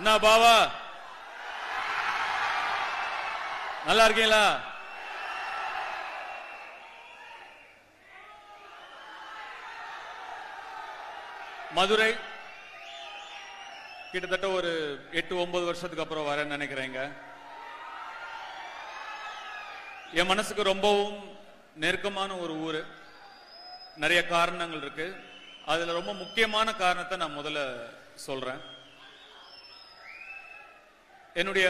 என்ன பாவா. நல்லா இருக்கீங்களா? மதுரை கிட்டத்தட்ட ஒரு எட்டு ஒன்பது வருஷத்துக்கு அப்புறம் வரேன்னு நினைக்கிறேங்க. என் மனசுக்கு ரொம்பவும் நெருக்கமான ஒரு ஊர். நிறைய காரணங்கள் இருக்கு. அதுல ரொம்ப முக்கியமான காரணத்தை நான் முதல்ல சொல்றேன். என்னுடைய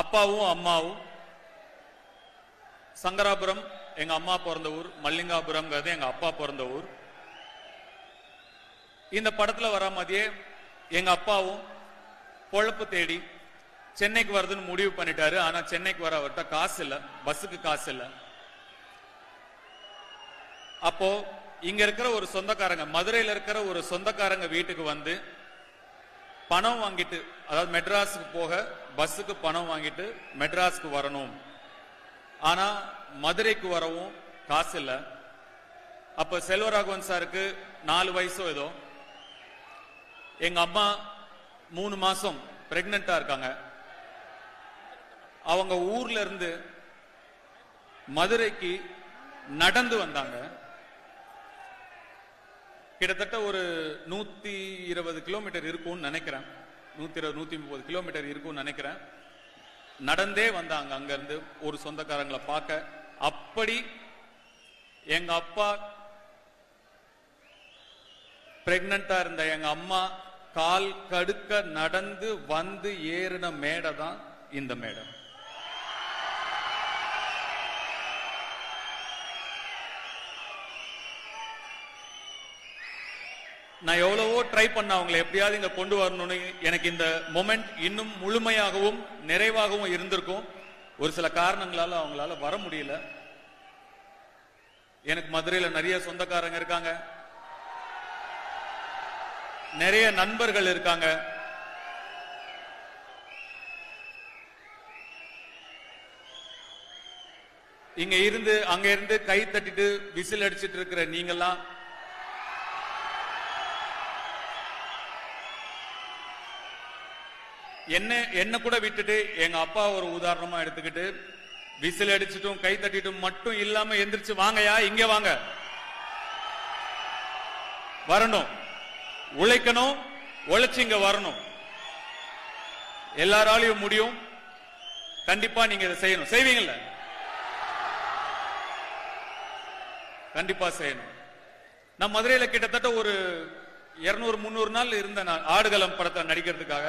அப்பாவும் அம்மாவும் சங்கராபுரம் எங்க அம்மா பிறந்த ஊர் மல்லிகாபுரம்ங்கிறது எங்க அப்பா பிறந்த ஊர். இந்த படத்துல வர மாதிரியே எங்க அப்பாவும் பொழப்பு தேடி சென்னைக்கு வருதுன்னு முடிவு பண்ணிட்டாரு. ஆனா சென்னைக்கு வர அவர்கிட்ட காசு இல்லை பஸ்ஸுக்கு காசு இல்லை. அப்போ இங்க இருக்கிற ஒரு சொந்தக்காரங்க மதுரையில இருக்கிற ஒரு சொந்தக்காரங்க வீட்டுக்கு வந்து பணம் வாங்கிட்டு அதாவது மெட்ராஸுக்கு போக பஸ்ஸுக்கு பணம் வாங்கிட்டு மெட்ராஸுக்கு வரணும். ஆனா மதுரைக்கு வரவும் காசு இல்லை. அப்ப செல்வராகவன் சாருக்கு நாலு வயசோ ஏதோ. எங்க அம்மா மூணு மாசம் பிரெக்னண்டா இருக்காங்க. அவங்க ஊர்ல இருந்து மதுரைக்கு நடந்து வந்தாங்க. கிட்டத்தட்ட ஒரு நூத்தி இருபது கிலோமீட்டர் இருக்கும்னு நினைக்கிறேன். நூத்தி இருபது நூத்தி முப்பது கிலோமீட்டர் இருக்கும்னு நினைக்கிறேன். நடந்தே வந்தாங்க அங்க இருந்து ஒரு சொந்தக்காரங்களை பார்க்க. அப்படி எங்க அப்பா பிரெக்னண்டா இருந்த எங்க அம்மா கால் கடுக்க நடந்து வந்து ஏறின மேடை தான் இந்த மேடை நான் எவ்வளவோ ட்ரை பண்ண அவங்களை எப்படியாவது இங்க கொண்டு வரணும்னு. எனக்கு இந்த மொமெண்ட் இன்னும் முழுமையாகவும் நிறைவாகவும் இருந்திருக்கும். ஒரு சில காரணங்களால அவங்களால வர முடியல. எனக்கு மதுரையில நிறைய சொந்தக்காரங்க இருக்காங்க. நிறைய நண்பர்கள் இருக்காங்க. இங்க இருந்து அங்க இருந்து கை தட்டிட்டு விசில் அடிச்சிட்டு இருக்கிற நீங்கெல்லாம் என்ன என்ன கூட விட்டுட்டு எங்க அப்பா ஒரு உதாரணமா எடுத்துக்கிட்டு விசில் அடிச்சிட்டும் கை தட்டிட்டும் மட்டும் இல்லாம எந்திரிச்சு வாங்கயா இங்க வாங்க. வரணும். உழைக்கணும் உழைச்சு இங்க வரணும். எல்லாராலையும் முடியும். கண்டிப்பா நீங்க இதை செய்யணும். செய்வீங்கல்ல? கண்டிப்பா செய்யணும். நான் மதுரையில கிட்டத்தட்ட ஒரு 200 முந்நூறு நாள் இருந்த நான். ஆடுகளம் படத்தை நடிக்கிறதுக்காக.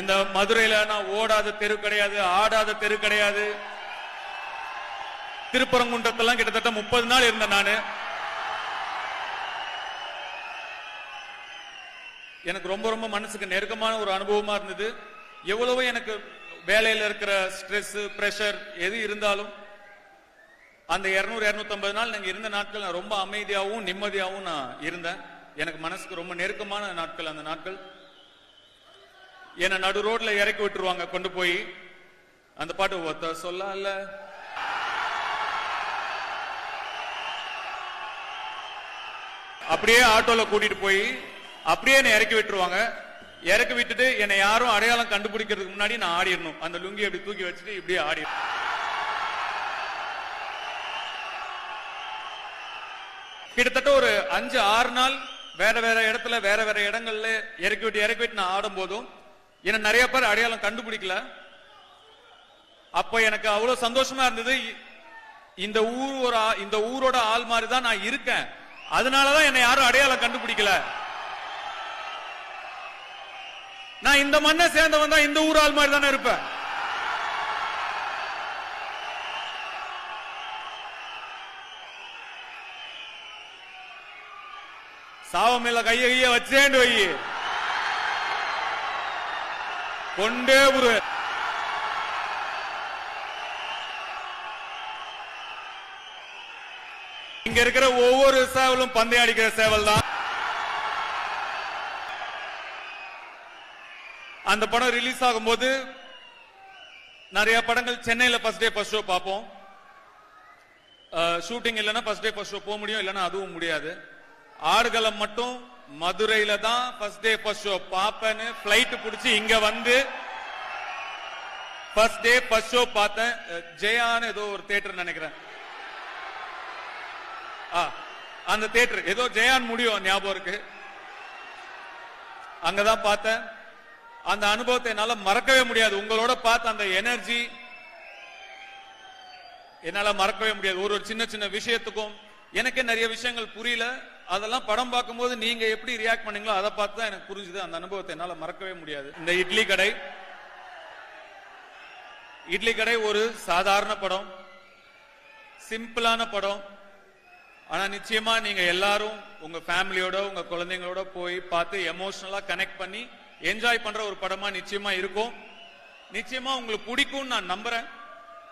இந்த மதுரையில நான் ஓடாத தெரு கிடையாது ஆடாத தெரு கிடையாது. திருப்பரங்குன்றத்தெல்லாம் கிட்டத்தட்ட முப்பது நாள் இருந்தேன் நானு. எனக்கு ரொம்ப ரொம்ப மனசுக்கு நெருக்கமான ஒரு அனுபவமா இருந்தது. எவ்வளவோ எனக்கு வேலையில இருக்கிற ஸ்ட்ரெஸ் பிரஷர் எது இருந்தாலும் அந்த 200 250 நாள் நாங்கள் இருந்த நாட்கள் நான் ரொம்ப அமைதியாகவும் நிம்மதியாகவும் நான் இருந்தேன். எனக்கு மனசுக்கு ரொம்ப நெருக்கமான நாட்கள் அந்த நாட்கள். என்ன நடு ரோட்ல இறக்கி விட்டுருவாங்க கொண்டு போய். அந்த பாட்டு ஒத்த சொல்லல. அப்படியே ஆட்டோல கூட்டிட்டு போய் அப்படியே என்னை இறக்கி விட்டுருவாங்க. இறக்கி விட்டுட்டு என்னை யாரும் அடையாளம் கண்டுபிடிக்கிறதுக்கு முன்னாடி நான் ஆடிடணும். அந்த லுங்கி அப்படி தூக்கி வச்சுட்டு இப்படியே ஆடி கிட்டத்தட்ட ஒரு அஞ்சு ஆறு நாள் வேற வேற இடத்துல வேற வேற இடங்கள்ல இறக்கி விட்டு இறக்கி விட்டு நான் ஆடும் போதும் என்ன நிறைய பேர் அடையாளம் கண்டுபிடிக்கல. அப்ப எனக்கு அவ்வளவு சந்தோஷமா இருந்தது. இ- இந்த ஊர் ஒரு இந்த ஊரோட ஆள் மாதிரி தான் நான் இருக்கேன். அதனாலதான் என்னை யாரும் அடையாளம் கண்டுபிடிக்கல. நான் இந்த மண்ணை சேர்ந்தவன் தான் இந்த ஊர் ஆள் மாதிரி தானே இருப்பேன். சாவமில்ல கையை கைய கைய வச்சேன்னு வை. கொண்டே ஒரு இங்க இருக்கிற ஒவ்வொரு சேவலும் பந்தயம் அடிக்கிற சேவல் தான். அந்த படம் ரிலீஸ் ஆகும்போது நிறைய படங்கள் சென்னையில ஃபர்ஸ்ட் டே ஃபர்ஸ்ட் ஷோ பார்ப்போம். ஷூட்டிங் இல்லைன்னா ஃபர்ஸ்ட் டே ஃபர்ஸ்ட் ஷோ போக முடியும் இல்லைன்னா அதுவும் முடியாது. ஆடுகளம் மட்டும் மதுரையில தான் ஃபர்ஸ்ட் டே ஃபர்ஸ்ட் ஷோ பாப்பேன்னு பிளைட் பிடிச்சி இங்க வந்து ஃபர்ஸ்ட் டே ஃபர்ஸ்ட் ஷோ பார்த்தேன். ஜெயான்னு ஏதோ ஒரு தியேட்டர் நினைக்கிறேன். ஆ, அந்த தியேட்டர் ஏதோ ஜெயான் முடியும் ஞாபகம் இருக்கு. அங்கதான் பார்த்தேன். அந்த அனுபவத்தை என்னால மறக்கவே முடியாது. உங்களோட பார்த்த அந்த எனர்ஜி என்னால மறக்கவே முடியாது. ஒரு ஒரு சின்ன சின்ன விஷயத்துக்கும் எனக்கே நிறைய விஷயங்கள் புரியல. அதெல்லாம் படம் பார்க்கும்போது நீங்க எப்படி ரியாக்ட் பண்ணீங்களோ அதை பார்த்து தான் எனக்கு புரிஞ்சுது. அந்த அனுபவத்தை என்னால் மறக்கவே முடியாது. இந்த இட்லி கடை இட்லி கடை ஒரு சாதாரண படம் சிம்பிளான படம். ஆனா நிச்சயமா நீங்க எல்லாரும் உங்க ஃபேமிலியோட உங்க குழந்தைங்களோட போய் பார்த்து எமோஷனலா கனெக்ட் பண்ணி என்ஜாய் பண்ற ஒரு படமா நிச்சயமா இருக்கும். நிச்சயமா உங்களுக்கு பிடிக்கும்னு நான் நம்புறேன்.